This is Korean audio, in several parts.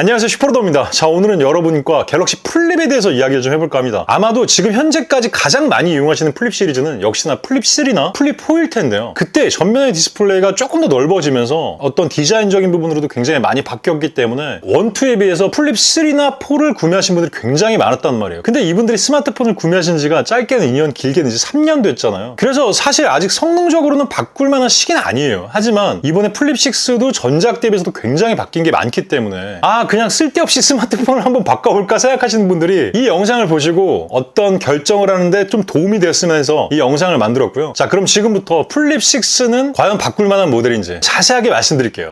안녕하세요 슈퍼로더입니다. 자 오늘은 여러분과 갤럭시 플립에 대해서 이야기를 좀 해볼까 합니다. 아마도 지금 현재까지 가장 많이 이용하시는 플립 시리즈는 역시나 플립 3나 플립 4일 텐데요. 그때 전면의 디스플레이가 조금 더 넓어지면서 어떤 디자인적인 부분으로도 굉장히 많이 바뀌었기 때문에 1, 2에 비해서 플립 3나 4를 구매하신 분들이 굉장히 많았단 말이에요. 근데 이분들이 스마트폰을 구매하신 지가 짧게는 2년 길게는 이제 3년 됐잖아요. 그래서 사실 아직 성능적으로는 바꿀 만한 시기는 아니에요. 하지만 이번에 플립 6도 전작 대비해서도 굉장히 바뀐 게 많기 때문에 아 그냥 쓸데없이 스마트폰을 한번 바꿔볼까 생각하시는 분들이 이 영상을 보시고 어떤 결정을 하는데 좀 도움이 되었으면 해서 이 영상을 만들었고요. 자 그럼 지금부터 플립 6는 과연 바꿀 만한 모델인지 자세하게 말씀드릴게요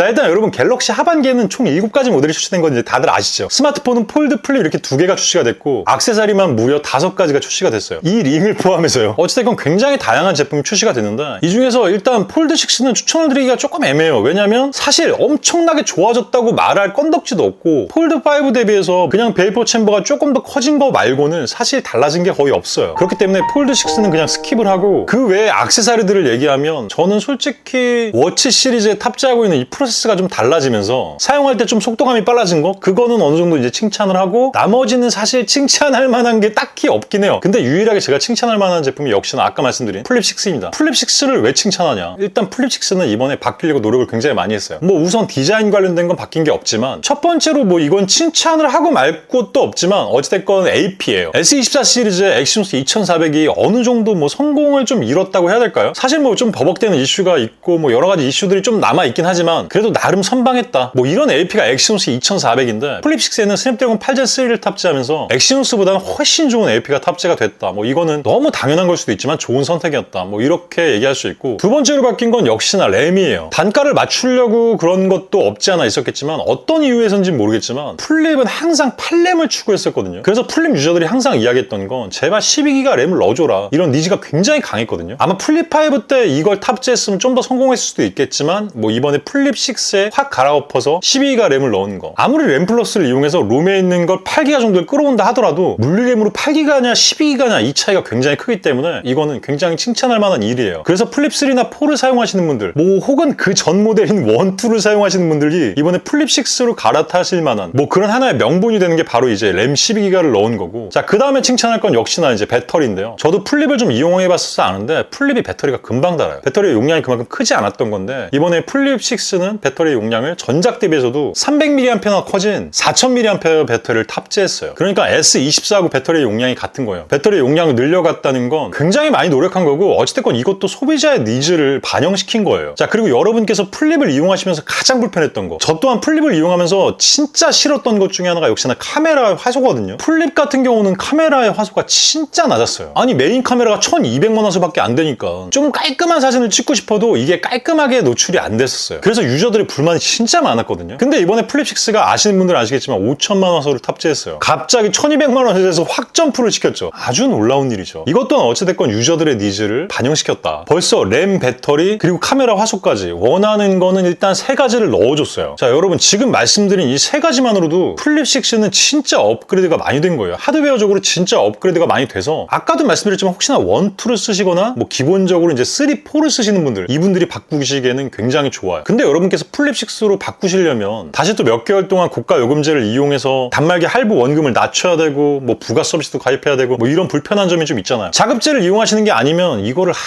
자 일단 여러분 갤럭시 하반기에는 총 7가지 모델이 출시된 건 이제 다들 아시죠? 스마트폰은 폴드 플립 이렇게 두 개가 출시가 됐고 악세사리만 무려 다섯 가지가 출시가 됐어요. 이 링을 포함해서요. 어찌됐건 굉장히 다양한 제품이 출시가 됐는데 이 중에서 일단 폴드 6는 추천을 드리기가 조금 애매해요. 왜냐면 사실 엄청나게 좋아졌다고 말할 건덕지도 없고 폴드 5 대비해서 그냥 베이퍼 챔버가 조금 더 커진 거 말고는 사실 달라진 게 거의 없어요. 그렇기 때문에 폴드 6는 그냥 스킵을 하고 그 외에 악세사리들을 얘기하면 저는 솔직히 워치 시리즈에 탑재하고 있는 이 프로세스 가 좀 달라지면서 사용할 때 좀 속도감이 빨라진 거? 그거는 어느 정도 이제 칭찬을 하고 나머지는 사실 칭찬할 만한 게 딱히 없긴 해요. 근데 유일하게 제가 칭찬할 만한 제품이 역시나 아까 말씀드린 플립 6입니다. 플립 6를 왜 칭찬하냐? 일단 플립 6는 이번에 바뀌려고 노력을 굉장히 많이 했어요. 뭐 우선 디자인 관련된 건 바뀐 게 없지만 첫 번째로 뭐 이건 칭찬을 하고 말 것도 없지만 어찌됐건 AP예요. S24 시리즈의 엑시노스 2400이 어느 정도 뭐 성공을 좀 이뤘다고 해야 될까요? 사실 뭐 좀 버벅대는 이슈가 있고 뭐 여러 가지 이슈들이 좀 남아 있긴 하지만 그래도 나름 선방했다. 뭐 이런 AP가 엑시노스 2400인데 플립 6에는 스냅드래곤 8젠 3를 탑재하면서 엑시노스보다는 훨씬 좋은 AP가 탑재가 됐다. 뭐 이거는 너무 당연한 걸 수도 있지만 좋은 선택이었다. 뭐 이렇게 얘기할 수 있고 두 번째로 바뀐 건 역시나 램이에요. 단가를 맞추려고 그런 것도 없지 않아 있었겠지만 어떤 이유에선지 모르겠지만 플립은 항상 8램을 추구했었거든요. 그래서 플립 유저들이 항상 이야기했던 건 제발 12기가 램을 넣어줘라. 이런 니즈가 굉장히 강했거든요. 아마 플립 5 때 이걸 탑재했으면 좀 더 성공했을 수도 있겠지만 뭐 이번에 플립 6에 확 갈아엎어서 12기가 램을 넣은 거. 아무리 램 플러스를 이용해서 롬에 있는 걸 8기가 정도를 끌어온다 하더라도 물리램으로 8기가냐 12기가냐 이 차이가 굉장히 크기 때문에 이거는 굉장히 칭찬할 만한 일이에요. 그래서 플립 3나 4를 사용하시는 분들, 뭐 혹은 그 전 모델인 1, 2를 사용하시는 분들이 이번에 플립 6로 갈아타실 만한 뭐 그런 하나의 명분이 되는 게 바로 이제 램 12기가를 넣은 거고. 자, 그 다음에 칭찬할 건 역시나 이제 배터리인데요. 저도 플립을 좀 이용해 봤어서 아는데 플립이 배터리가 금방 닳아요. 배터리 용량이 그만큼 크지 않았던 건데 이번에 플립 6는 배터리 용량을 전작 대비해서도 300mAh나 커진 4000mAh 배터리를 탑재했어요. 그러니까 S24하고 배터리 용량이 같은 거예요. 배터리 용량을 늘려갔다는 건 굉장히 많이 노력한 거고 어찌됐건 이것도 소비자의 니즈를 반영시킨 거예요. 자 그리고 여러분께서 플립을 이용하시면서 가장 불편했던 거. 저 또한 플립을 이용하면서 진짜 싫었던 것 중에 하나가 역시나 카메라 화소거든요. 플립 같은 경우는 카메라의 화소가 진짜 낮았어요. 아니 메인 카메라가 1200만 화소밖에 안 되니까 좀 깔끔한 사진을 찍고 싶어도 이게 깔끔하게 노출이 안 됐었어요. 그래서 유 저들의 불만이 진짜 많았거든요. 근데 이번에 플립 6가 아시는 분들은 아시겠지만 5천만 화소를 탑재했어요. 갑자기 1200만 화소에서 확 점프를 시켰죠. 아주 놀라운 일이죠. 이것 또한 어찌됐건 유저들의 니즈를 반영시켰다. 벌써 램, 배터리, 그리고 카메라 화소까지 원하는 거는 일단 세 가지를 넣어줬어요. 자, 여러분 지금 말씀드린 이 세 가지만으로도 플립 6는 진짜 업그레이드가 많이 된 거예요. 하드웨어적으로 진짜 업그레이드가 많이 돼서 아까도 말씀드렸지만 혹시나 1, 2를 쓰시거나 뭐 기본적으로 이제 3, 4를 쓰시는 분들 이분들이 바꾸시기에는 굉장히 좋아요. 근데 여러분 께서 플립 6로 바꾸시려면 다시 또 몇 개월 동안 고가 요금제를 이용해서 단말기 할부 원금을 낮춰야 되고 뭐 부가 서비스도 가입해야 되고 뭐 이런 불편한 점이 좀 있잖아요. 자급제를 이용하시는 게 아니면 이거를 하,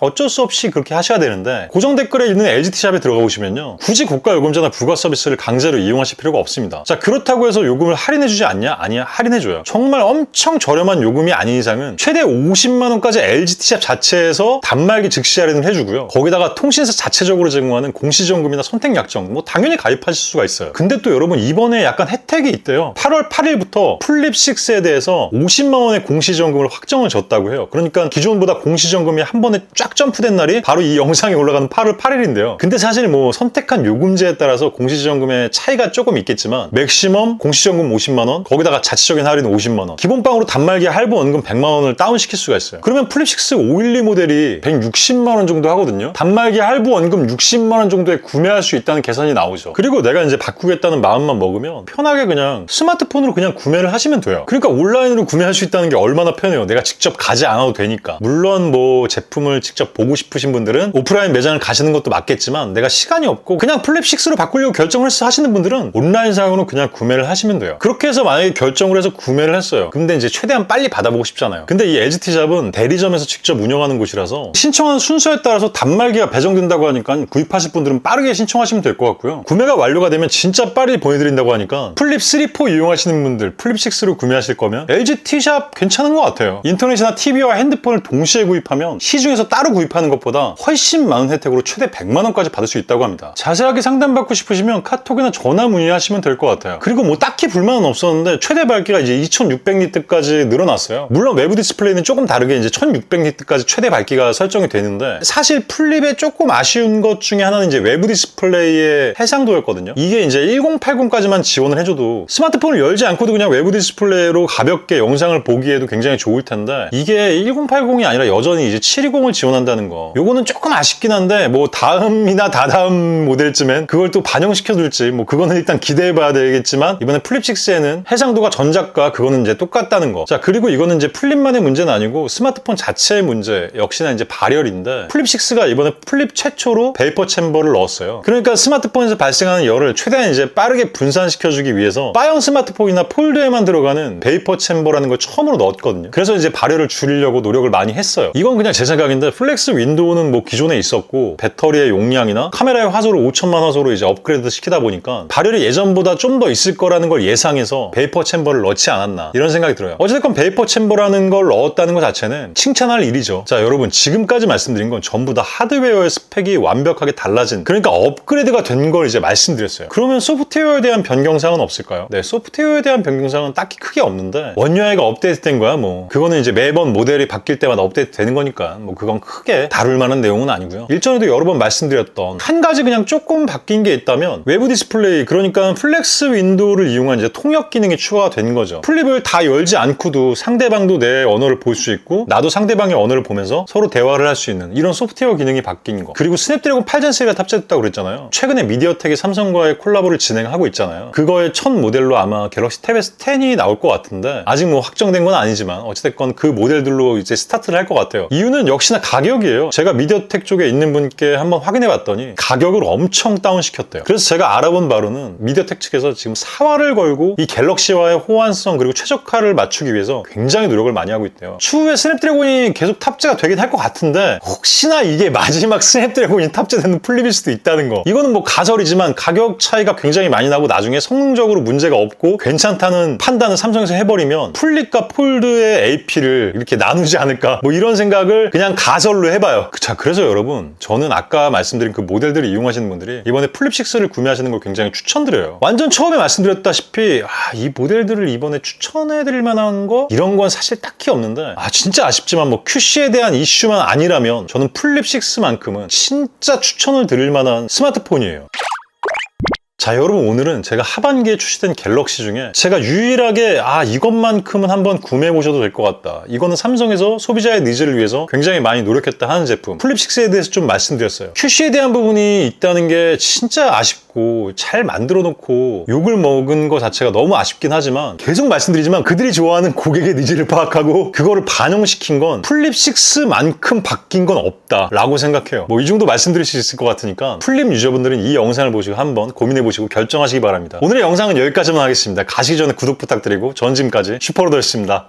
어쩔 수 없이 그렇게 하셔야 되는데 고정 댓글에 있는 LGT 샵에 들어가 보시면요. 굳이 고가 요금제나 부가 서비스를 강제로 이용하실 필요가 없습니다. 자 그렇다고 해서 요금을 할인해 주지 않냐? 아니야 할인해 줘요. 정말 엄청 저렴한 요금이 아닌 이상은 최대 50만 원까지 LGT 샵 자체에서 단말기 즉시 할인을 해주고요. 거기다가 통신사 자체적으로 제공하는 공시지원금이나 선택 약정 뭐 당연히 가입하실 수가 있어요. 근데 또 여러분 이번에 약간 혜택이 있대요. 8월 8일부터 플립 6에 대해서 50만 원의 공시지원금을 확정을 줬다고 해요. 그러니까 기존보다 공시지원금이 한 번에 쫙 점프된 날이 바로 이 영상에 올라가는 8월 8일인데요. 근데 사실 뭐 선택한 요금제에 따라서 공시지원금의 차이가 조금 있겠지만 맥시멈 공시지원금 50만 원, 거기다가 자체적인 할인 50만 원, 기본빵으로 단말기 할부 원금 100만 원을 다운시킬 수가 있어요. 그러면 플립 6 512 모델이 160만 원 정도 하거든요. 단말기 할부 원금 60만 원 정도에 구매할 구매할 수 있다는 계산이 나오죠. 그리고 내가 이제 바꾸겠다는 마음만 먹으면 편하게 그냥 스마트폰으로 그냥 구매를 하시면 돼요. 그러니까 온라인으로 구매할 수 있다는 게 얼마나 편해요. 내가 직접 가지 않아도 되니까. 물론 뭐 제품을 직접 보고 싶으신 분들은 오프라인 매장을 가시는 것도 맞겠지만 내가 시간이 없고 그냥 플립6로 바꾸려고 결정을 해서 하시는 분들은 온라인상으로 그냥 구매를 하시면 돼요. 그렇게 해서 만약에 결정을 해서 구매를 했어요. 근데 이제 최대한 빨리 받아보고 싶잖아요. 근데 이 LGT 잡은 대리점에서 직접 운영하는 곳이라서 신청한 순서에 따라서 단말기가 배정된다고 하니까 구입하실 분들은 빠르게 신청 하시면 될 것 같고요. 구매가 완료가 되면 진짜 빨리 보내드린다고 하니까 플립 3, 4 이용하시는 분들 플립 6로 구매하실 거면 LG T샵 괜찮은 것 같아요. 인터넷이나 TV와 핸드폰을 동시에 구입하면 시중에서 따로 구입하는 것보다 훨씬 많은 혜택으로 최대 100만 원까지 받을 수 있다고 합니다. 자세하게 상담받고 싶으시면 카톡이나 전화 문의하시면 될 것 같아요. 그리고 뭐 딱히 불만은 없었는데 최대 밝기가 이제 2600니트까지 늘어났어요. 물론 외부 디스플레이는 조금 다르게 이제 1600니트까지 최대 밝기가 설정이 되는데 사실 플립의 조금 아쉬운 것 중에 하나는 이제 외부 디스플레이 의 해상도였거든요. 이게 이제 1080까지만 지원을 해줘도 스마트폰을 열지 않고도 그냥 외부 디스플레이로 가볍게 영상을 보기에도 굉장히 좋을 텐데 이게 1080이 아니라 여전히 이제 720을 지원한다는 거. 요거는 조금 아쉽긴 한데 뭐 다음이나 다다음 모델쯤엔 그걸 또 반영시켜줄지 뭐 그거는 일단 기대해봐야 되겠지만 이번에 플립 6에는 해상도가 전작과 그거는 이제 똑같다는 거. 자 그리고 이거는 이제 플립만의 문제는 아니고 스마트폰 자체의 문제 역시나 이제 발열인데 플립 6가 이번에 플립 최초로 베이퍼 챔버를 넣었어요. 그러니까 스마트폰에서 발생하는 열을 최대한 이제 빠르게 분산시켜주기 위해서 빠형 스마트폰이나 폴드에만 들어가는 베이퍼 챔버라는 걸 처음으로 넣었거든요. 그래서 이제 발열을 줄이려고 노력을 많이 했어요. 이건 그냥 제 생각인데 플렉스 윈도우는 뭐 기존에 있었고 배터리의 용량이나 카메라의 화소를 5천만 화소로 이제 업그레이드 시키다 보니까 발열이 예전보다 좀 더 있을 거라는 걸 예상해서 베이퍼 챔버를 넣지 않았나 이런 생각이 들어요. 어쨌든 베이퍼 챔버라는 걸 넣었다는 것 자체는 칭찬할 일이죠. 자 여러분 지금까지 말씀드린 건 전부 다 하드웨어의 스펙이 완벽하게 달라진 그러니까 업 그레이드가 된 걸 이제 말씀드렸어요. 그러면 소프트웨어에 대한 변경사항은 없을까요? 네, 소프트웨어에 대한 변경사항은 딱히 크게 없는데 원유아이가 업데이트된 거야 뭐 그거는 이제 매번 모델이 바뀔 때마다 업데이트 되는 거니까 뭐 그건 크게 다룰 만한 내용은 아니고요. 일전에도 여러 번 말씀드렸던 한 가지 그냥 조금 바뀐 게 있다면 외부 디스플레이 그러니까 플렉스 윈도우를 이용한 이제 통역 기능이 추가가 된 거죠. 플립을 다 열지 않고도 상대방도 내 언어를 볼 수 있고 나도 상대방의 언어를 보면서 서로 대화를 할 수 있는 이런 소프트웨어 기능이 바뀐 거. 그리고 스냅드래곤 8젠 세가 탑재됐다고 그랬잖아요. 최근에 미디어텍이 삼성과의 콜라보를 진행하고 있잖아요. 그거의 첫 모델로 아마 갤럭시 탭 S10이 나올 것 같은데 아직 뭐 확정된 건 아니지만 어찌됐건 그 모델들로 이제 스타트를 할 것 같아요. 이유는 역시나 가격이에요. 제가 미디어텍 쪽에 있는 분께 한번 확인해 봤더니 가격을 엄청 다운시켰대요. 그래서 제가 알아본 바로는 미디어텍 측에서 지금 사활을 걸고 이 갤럭시와의 호환성 그리고 최적화를 맞추기 위해서 굉장히 노력을 많이 하고 있대요. 추후에 스냅드래곤이 계속 탑재가 되긴 할 것 같은데 혹시나 이게 마지막 스냅드래곤이 탑재되는 플립일 수도 있다는 거. 이거는 뭐 가설이지만 가격 차이가 굉장히 많이 나고 나중에 성능적으로 문제가 없고 괜찮다는 판단을 삼성에서 해버리면 플립과 폴드의 AP를 이렇게 나누지 않을까 뭐 이런 생각을 그냥 가설로 해봐요. 자 그래서 여러분 저는 아까 말씀드린 그 모델들을 이용하시는 분들이 이번에 플립 6를 구매하시는 걸 굉장히 추천드려요. 완전 처음에 말씀드렸다시피 아, 이 모델들을 이번에 추천해드릴 만한 거 이런 건 사실 딱히 없는데 아 진짜 아쉽지만 뭐 QC에 대한 이슈만 아니라면 저는 플립 6만큼은 진짜 추천을 드릴 만한 스마트폰이에요. 자 여러분 오늘은 제가 하반기에 출시된 갤럭시 중에 제가 유일하게 아 이것만큼은 한번 구매해 보셔도 될 것 같다. 이거는 삼성에서 소비자의 니즈를 위해서 굉장히 많이 노력했다 하는 제품. 플립6에 대해서 좀 말씀드렸어요. QC에 대한 부분이 있다는 게 진짜 아쉽고 잘 만들어 놓고 욕을 먹은 것 자체가 너무 아쉽긴 하지만 계속 말씀드리지만 그들이 좋아하는 고객의 니즈를 파악하고 그거를 반영시킨 건 플립6만큼 바뀐 건 없다 라고 생각해요. 뭐 이 정도 말씀드릴 수 있을 것 같으니까 플립 유저분들은 이 영상을 보시고 한번 고민해 보시고 결정하시기 바랍니다. 오늘의 영상은 여기까지만 하겠습니다. 가시기 전에 구독 부탁드리고 전 지금까지 슈퍼로더였습니다.